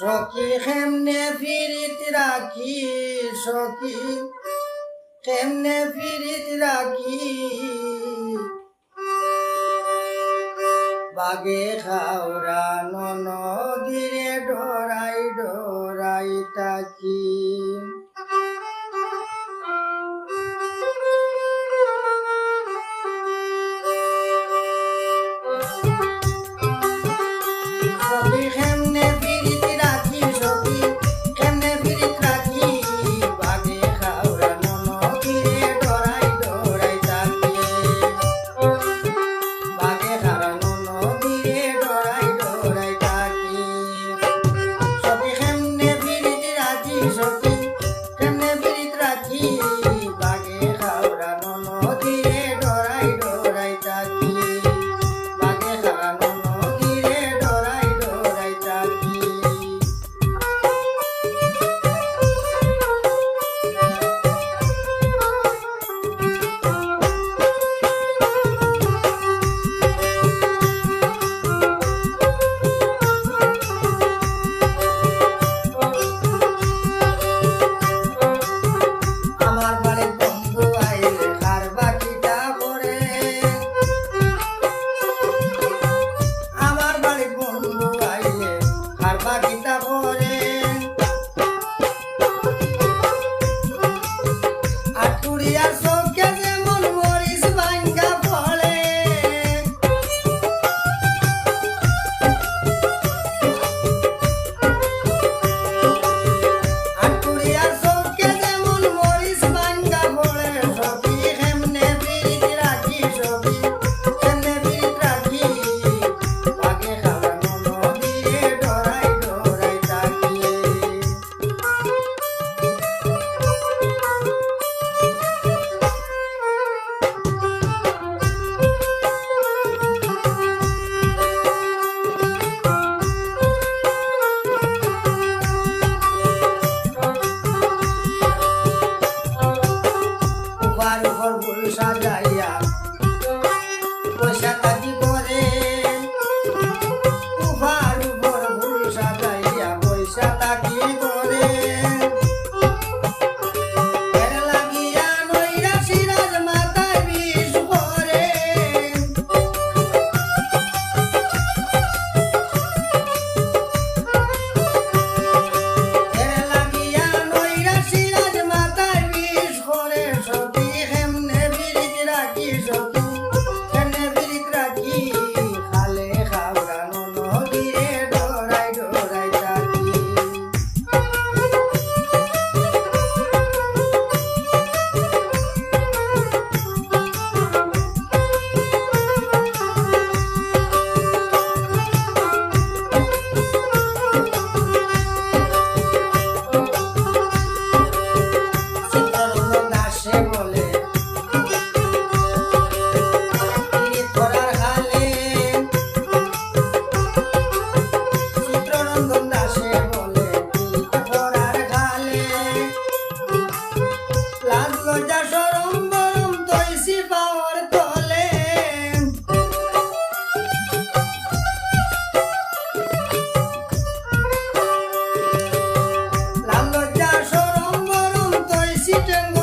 সখী কেমনে ফিরিত রাখি, সখী? কেমনে ফিরিত রাখি? বাগে খাওরা নদীরে ডরাই ডরাই তাকি thank you. yeah. Newton.